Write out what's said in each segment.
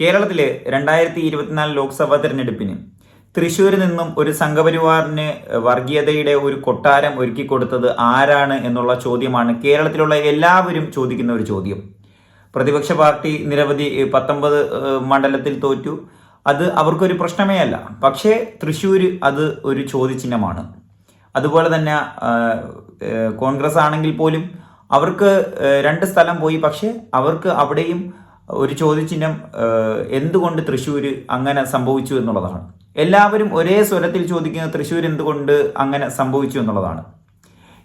കേരളത്തിലെ രണ്ടായിരത്തി ഇരുപത്തിനാല് ലോക്സഭാ തെരഞ്ഞെടുപ്പിന് തൃശ്ശൂരിൽ നിന്നും ഒരു സംഘപരിവാറിന് വർഗീയതയുടെ ഒരു കൊട്ടാരം ഒരുക്കി കൊടുത്തത് ആരാണ് എന്നുള്ള ചോദ്യമാണ് കേരളത്തിലുള്ള എല്ലാവരും ചോദിക്കുന്ന ഒരു ചോദ്യം. പ്രതിപക്ഷ പാർട്ടി നിരവധി പത്തൊമ്പത് മണ്ഡലത്തിൽ തോറ്റു. അത് അവർക്കൊരു പ്രശ്നമേ അല്ല. പക്ഷേ തൃശ്ശൂർ അത് ഒരു ചോദ്യചിഹ്നമാണ്. അതുപോലെ തന്നെ കോൺഗ്രസ് ആണെങ്കിൽ പോലും അവർക്ക് രണ്ട് സ്ഥലം പോയി. പക്ഷേ അവർക്ക് അവിടെയും ഒരു ചോദ്യചിഹ്നം എന്തുകൊണ്ട് തൃശ്ശൂർ അങ്ങനെ സംഭവിച്ചു എന്നുള്ളതാണ്. എല്ലാവരും ഒരേ സ്വരത്തിൽ ചോദിക്കുന്നത് തൃശ്ശൂർ എന്തുകൊണ്ട് അങ്ങനെ സംഭവിച്ചു എന്നുള്ളതാണ്.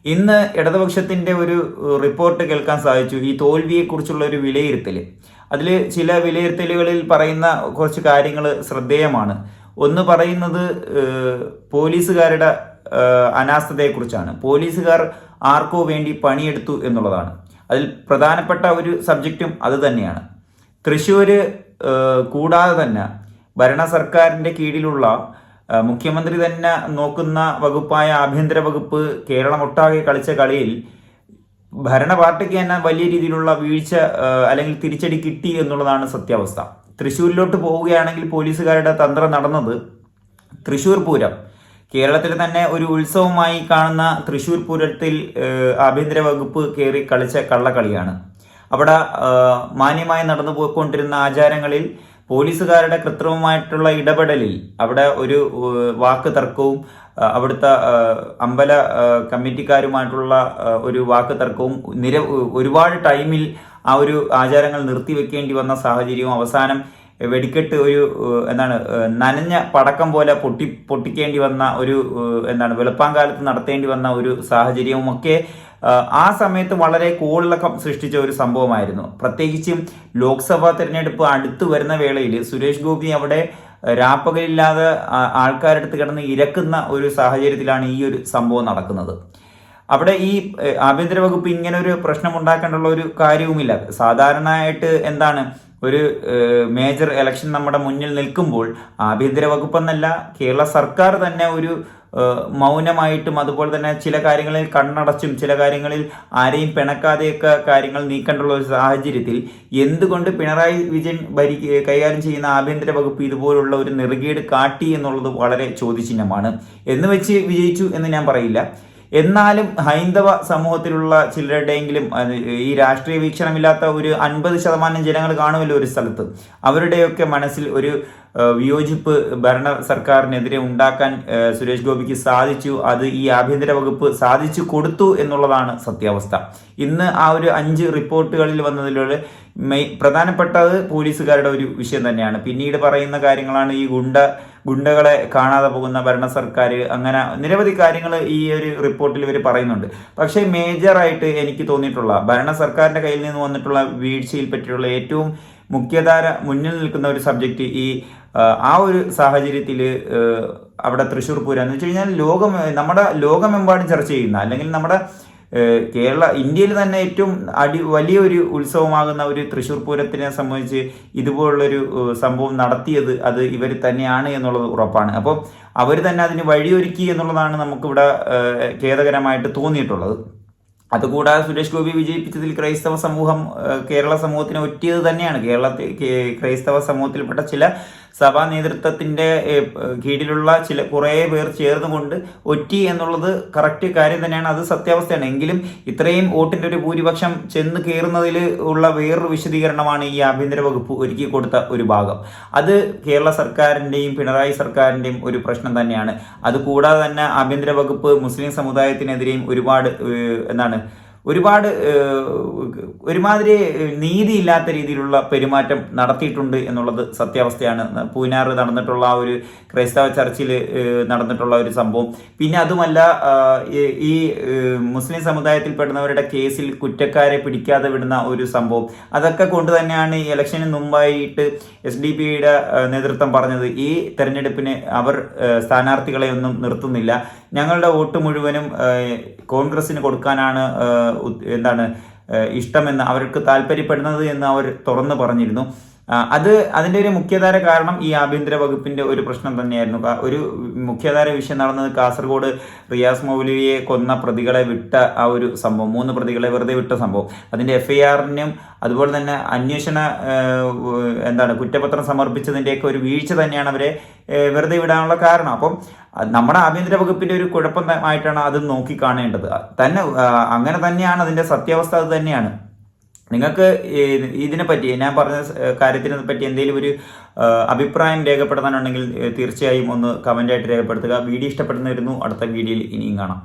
ഇന്ന് ഇടതുപക്ഷത്തിന്റെ ഒരു റിപ്പോർട്ട് കേൾക്കാൻ സാധിച്ചു. ഈ തോൽവിയെക്കുറിച്ചുള്ള ഒരു വിലയിരുത്തൽ അതിൽ ചില വിലയിരുത്തലുകളിൽ പറയുന്ന കുറച്ച് കാര്യങ്ങൾ ശ്രദ്ധേയമാണ്. ഒന്ന് പറയുന്നത് പോലീസുകാരുടെ അനാസ്ഥതയെക്കുറിച്ചാണ് പോലീസുകാർ ആർക്കോ വേണ്ടി പണിയെടുത്തു എന്നുള്ളതാണ്. അതിൽ പ്രധാനപ്പെട്ട ഒരു സബ്ജക്റ്റും അത് തന്നെയാണ്. തൃശ്ശൂര് കൂടാതെ തന്നെ ഭരണ സർക്കാരിന്റെ കീഴിലുള്ള മുഖ്യമന്ത്രി തന്നെ നോക്കുന്ന വകുപ്പായ ആഭ്യന്തര വകുപ്പ് കേരളം ഒട്ടാകെ കളിച്ച കളിയിൽ ഭരണ പാർട്ടിക്ക് തന്നെ വലിയ രീതിയിലുള്ള വീഴ്ച അല്ലെങ്കിൽ തിരിച്ചടി കിട്ടി എന്നുള്ളതാണ് സത്യാവസ്ഥ. തൃശ്ശൂരിലോട്ട് പോവുകയാണെങ്കിൽ പോലീസുകാരുടെ തന്ത്രം നടന്നത് തൃശ്ശൂർ പൂരം. കേരളത്തിൽ തന്നെ ഒരു ഉത്സവമായി കാണുന്ന തൃശ്ശൂർ പൂരത്തിൽ ആഭ്യന്തര വകുപ്പ് കയറി കളിച്ച കള്ളക്കളിയാണ് അവിടെ മാന്യമായി നടന്നു പോയിക്കൊണ്ടിരുന്ന ആചാരങ്ങളിൽ പോലീസുകാരുടെ കൃത്രിമമായിട്ടുള്ള ഇടപെടലിൽ അവിടെ ഒരു വാക്ക് തർക്കവും അവിടുത്തെ അമ്പല കമ്മിറ്റിക്കാരുമായിട്ടുള്ള ഒരു വാക്ക് തർക്കവും നിര ഒരുപാട് ടൈമിൽ ആ ഒരു ആചാരങ്ങൾ നിർത്തിവെക്കേണ്ടി വന്ന സാഹചര്യവും അവസാനം വെടിക്കെട്ട് ഒരു എന്താണ് നനഞ്ഞ പടക്കം പോലെ പൊട്ടി പൊട്ടിക്കേണ്ടി വന്ന ഒരു എന്താണ് വെളുപ്പാങ്കാലത്ത് നടത്തേണ്ടി വന്ന ഒരു സാഹചര്യവും ഒക്കെ ആ സമയത്ത് വളരെ കോളിളക്കം സൃഷ്ടിച്ച ഒരു സംഭവമായിരുന്നു. പ്രത്യേകിച്ചും ലോക്സഭാ തെരഞ്ഞെടുപ്പ് അടുത്തു വരുന്ന വേളയിൽ സുരേഷ് ഗോപി അവിടെ രാപ്പകലില്ലാതെ ആൾക്കാരടുത്ത് കിടന്ന് ഇരക്കുന്ന ഒരു സാഹചര്യത്തിലാണ് ഈ ഒരു സംഭവം നടക്കുന്നത്. അവിടെ ഈ ആഭ്യന്തര വകുപ്പ് ഇങ്ങനെ ഒരു പ്രശ്നം ഉണ്ടാക്കേണ്ടുള്ള ഒരു കാര്യവുമില്ല. സാധാരണയായിട്ട് എന്താണ് ഒരു മേജർ ഇലക്ഷൻ നമ്മുടെ മുന്നിൽ നിൽക്കുമ്പോൾ ആഭ്യന്തര വകുപ്പ് എന്നല്ല കേരള സർക്കാർ തന്നെ ഒരു മൗനമായിട്ടും അതുപോലെ തന്നെ ചില കാര്യങ്ങളിൽ കണ്ണടച്ചും ചില കാര്യങ്ങളിൽ ആരെയും പിണക്കാതെയൊക്കെ കാര്യങ്ങൾ നീക്കേണ്ടുള്ള ഒരു സാഹചര്യത്തിൽ എന്തുകൊണ്ട് പിണറായി വിജയൻ ഭരി കൈകാര്യം ചെയ്യുന്ന ആഭ്യന്തര വകുപ്പ് ഇതുപോലുള്ള ഒരു നെറുകേട് കാട്ടി എന്നുള്ളത് വളരെ ചോദ്യചിഹ്നമാണ്. എന്ന് വെച്ച് വിജയിച്ചു എന്ന് ഞാൻ പറയില്ല. എന്നാലും ഹൈന്ദവ സമൂഹത്തിലുള്ള ചിലരുടെയെങ്കിലും ഈ രാഷ്ട്രീയ വീക്ഷണമില്ലാത്ത ഒരു അൻപത് ശതമാനം ജനങ്ങൾ കാണുമല്ലോ ഒരു സ്ഥലത്ത്. അവരുടെയൊക്കെ മനസ്സിൽ ഒരു വിയോജിപ്പ് ഭരണ സർക്കാരിനെതിരെ ഉണ്ടാക്കാൻ സുരേഷ് ഗോപിക്ക് സാധിച്ചു അത് ഈ ആഭ്യന്തര വകുപ്പ് സാധിച്ചു കൊടുത്തു എന്നുള്ളതാണ് സത്യാവസ്ഥ. ഇന്ന് ആ ഒരു അഞ്ച് റിപ്പോർട്ടുകളിൽ വന്നതിലൂടെ മെയ് പ്രധാനപ്പെട്ടത് പോലീസുകാരുടെ ഒരു വിഷയം തന്നെയാണ്. പിന്നീട് പറയുന്ന കാര്യങ്ങളാണ് ഈ ഗുണ്ട ഗുണ്ടകളെ കാണാതെ പോകുന്ന ഭരണ സർക്കാർ അങ്ങനെ നിരവധി കാര്യങ്ങൾ ഈ ഒരു റിപ്പോർട്ടിൽ ഇവർ പറയുന്നുണ്ട്. പക്ഷേ മേജറായിട്ട് എനിക്ക് തോന്നിയിട്ടുള്ള ഭരണ സർക്കാരിന്റെ കയ്യിൽ നിന്ന് വന്നിട്ടുള്ള വീഴ്ചയിൽ പറ്റിയുള്ള ഏറ്റവും മുഖ്യധാര മുന്നിൽ നിൽക്കുന്ന ഒരു സബ്ജക്റ്റ് ഈ ആ, ഒരു സാഹചര്യത്തിൽ അവിടെ തൃശ്ശൂർ പൂരം എന്ന് വെച്ച് കഴിഞ്ഞാൽ ലോകം നമ്മുടെ ലോകമെമ്പാടും ചർച്ച ചെയ്യുന്ന അല്ലെങ്കിൽ നമ്മുടെ കേരള ഇന്ത്യയിൽ തന്നെ ഏറ്റവും അടി വലിയൊരു ഉത്സവമാകുന്ന ഒരു തൃശ്ശൂർ പൂരത്തിനെ സംബന്ധിച്ച് ഇതുപോലുള്ളൊരു സംഭവം നടത്തിയത് അത് ഇവർ തന്നെയാണ് എന്നുള്ളത് ഉറപ്പാണ്. അപ്പോൾ അവർ തന്നെ അതിന് വഴിയൊരുക്കി എന്നുള്ളതാണ് നമുക്കിവിടെ ഖേദകരമായിട്ട് തോന്നിയിട്ടുള്ളത്. അതുകൂടാതെ സുരേഷ് ഗോപി വിജയിപ്പിച്ചതിൽ ക്രൈസ്തവ സമൂഹം കേരള സമൂഹത്തിന് ഒറ്റിയത് തന്നെയാണ്. കേരളത്തിൽ ക്രൈസ്തവ സമൂഹത്തിൽപ്പെട്ട ചില സഭാ നേതൃത്വത്തിന്റെ കീഴിലുള്ള ചില കുറേ പേർ ചേർന്നുകൊണ്ട് ഒറ്റി എന്നുള്ളത് കറക്റ്റ് കാര്യം തന്നെയാണ്. അത് സത്യാവസ്ഥയാണ്. എങ്കിലും ഇത്രയും വോട്ടിന്റെ ഒരു ഭൂരിപക്ഷം ചെന്ന് കയറുന്നതിൽ ഉള്ള വേറൊരു വിശദീകരണമാണ് ഈ ആഭ്യന്തര വകുപ്പ് ഒരുക്കി കൊടുത്ത ഒരു ഭാഗം. അത് കേരള സർക്കാരിന്റെയും പിണറായി സർക്കാരിന്റെയും ഒരു പ്രശ്നം തന്നെയാണ്. അതുകൂടാതെ തന്നെ ആഭ്യന്തര വകുപ്പ് മുസ്ലിം സമുദായത്തിനെതിരെയും ഒരുപാട് എന്താണ് ഒരുപാട് ഒരുമാതിരി നീതിയില്ലാത്ത രീതിയിലുള്ള പെരുമാറ്റം നടത്തിയിട്ടുണ്ട് എന്നുള്ളത് സത്യാവസ്ഥയാണ്. പൂനാർ നടന്നിട്ടുള്ള ആ ഒരു ക്രൈസ്തവ ചർച്ചിൽ നടന്നിട്ടുള്ള ഒരു സംഭവം. പിന്നെ അതുമല്ല ഈ- മുസ്ലിം സമുദായത്തിൽ സമുദായത്തിൽപ്പെടുന്നവരുടെ കേസിൽ കുറ്റക്കാരെ പിടിക്കാതെ വിടുന്ന ഒരു സംഭവം. അതൊക്കെ കൊണ്ട് തന്നെയാണ് ഇലക്ഷന് മുമ്പായിട്ട് എസ് ഡി പിയുടെ നേതൃത്വം പറഞ്ഞത്. ഈ തെരഞ്ഞെടുപ്പിന് അവർ സ്ഥാനാർത്ഥികളെ ഒന്നും നിർത്തുന്നില്ല. ഞങ്ങളുടെ വോട്ട് മുഴുവനും കോൺഗ്രസിന് കൊടുക്കാനാണ് എന്താണ് ഇഷ്ടമെന്ന് അവർക്ക് താല്പര്യപ്പെടുന്നത് എന്ന് അവർ തുറന്നു പറഞ്ഞിരുന്നു. അത് അതിന്റെ ഒരു മുഖ്യധാര കാരണം ഈ ആഭ്യന്തര വകുപ്പിന്റെ ഒരു പ്രശ്നം തന്നെയായിരുന്നു. ഒരു മുഖ്യധാര വിഷയം നടന്നത് കാസർഗോഡ് റിയാസ് മൗലവിയെ കൊന്ന പ്രതികളെ വിട്ട ആ ഒരു സംഭവം മൂന്ന് പ്രതികളെ വെറുതെ വിട്ട സംഭവം. അതിന്റെ എഫ് ഐ ആറിനും അതുപോലെ തന്നെ അന്വേഷണ എന്താണ് കുറ്റപത്രം സമർപ്പിച്ചതിന്റെയൊക്കെ ഒരു വീഴ്ച തന്നെയാണ് അവരെ വെറുതെ വിടാനുള്ള കാരണം. അപ്പം നമ്മുടെ ആഭ്യന്തര വകുപ്പിന്റെ ഒരു കുഴപ്പമായിട്ടാണ് അത് നോക്കിക്കാണേണ്ടത് തന്നെ അങ്ങനെ തന്നെയാണ് അതിന്റെ സത്യാവസ്ഥ അത് തന്നെയാണ്. നിങ്ങൾക്ക് ഇതിനെ പറ്റി ഞാൻ പറഞ്ഞ കാര്യത്തിനെ പറ്റി എന്തെങ്കിലും ഒരു അഭിപ്രായം രേഖപ്പെടുത്താനുണ്ടെങ്കിൽ തീർച്ചയായും ഒന്ന് കമന്റായിട്ട് രേഖപ്പെടുത്തുക. വീഡിയോ ഇഷ്ടപ്പെടുന്നവരുന്നു അടുത്ത വീഡിയോയിൽ ഇനിയും കാണാം.